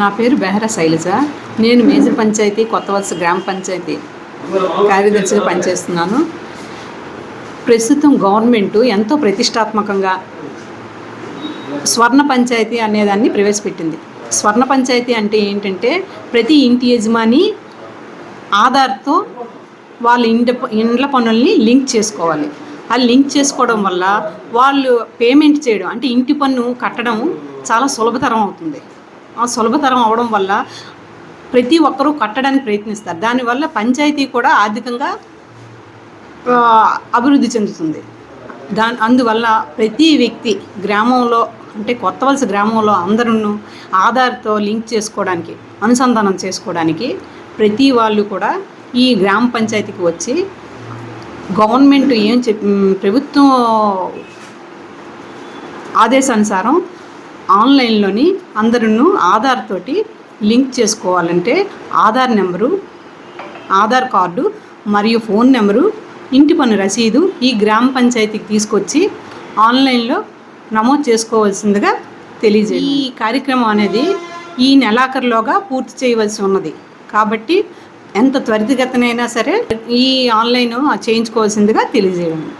నా పేరు బెహరా శైలజ. నేను మేజర్ పంచాయతీ కొత్త వలస గ్రామ పంచాయతీ కార్యదర్శిగా పనిచేస్తున్నాను. ప్రస్తుతం గవర్నమెంట్ ఎంతో ప్రతిష్టాత్మకంగా స్వర్ణ పంచాయతీ అనేదాన్ని ప్రవేశపెట్టింది. స్వర్ణ పంచాయతీ అంటే ఏంటంటే ప్రతి ఇంటి యజమాని ఆధార్తో వాళ్ళ ఇంటి ఇండ్ల పనుల్ని లింక్ చేసుకోవాలి. ఆ లింక్ చేసుకోవడం వల్ల వాళ్ళు పేమెంట్ చేయడం అంటే ఇంటి పన్ను కట్టడం చాలా సులభతరం అవుతుంది. సులభతరం అవడం వల్ల ప్రతి ఒక్కరూ కట్టడానికి ప్రయత్నిస్తారు. దానివల్ల పంచాయతీ కూడా ఆర్థికంగా అభివృద్ధి చెందుతుంది. దాని అందువల్ల ప్రతి వ్యక్తి గ్రామంలో అంటే కొత్త వలస గ్రామంలో అందరూ ఆధార్తో లింక్ చేసుకోవడానికి అనుసంధానం చేసుకోవడానికి ప్రతి వాళ్ళు కూడా ఈ గ్రామ పంచాయతీకి వచ్చి గవర్నమెంట్ ఏం చెప్ ప్రభుత్వం ఆదేశానుసారం ఆన్లైన్లోని అందరూ ఆధార్ తోటి లింక్ చేసుకోవాలంటే ఆధార్ నెంబరు ఆధార్ కార్డు మరియు ఫోన్ నెంబరు ఇంటి పన్ను రసీదు ఈ గ్రామ పంచాయతీకి తీసుకొచ్చి ఆన్లైన్లో నమోదు చేసుకోవాల్సిందిగా తెలియజేయండి. ఈ కార్యక్రమం అనేది ఈ నెలాఖరులోగా పూర్తి చేయవలసి ఉన్నది. కాబట్టి ఎంత త్వరితగతనైనా సరే ఈ ఆన్లైన్ చేయించుకోవాల్సిందిగా తెలియజేయండి.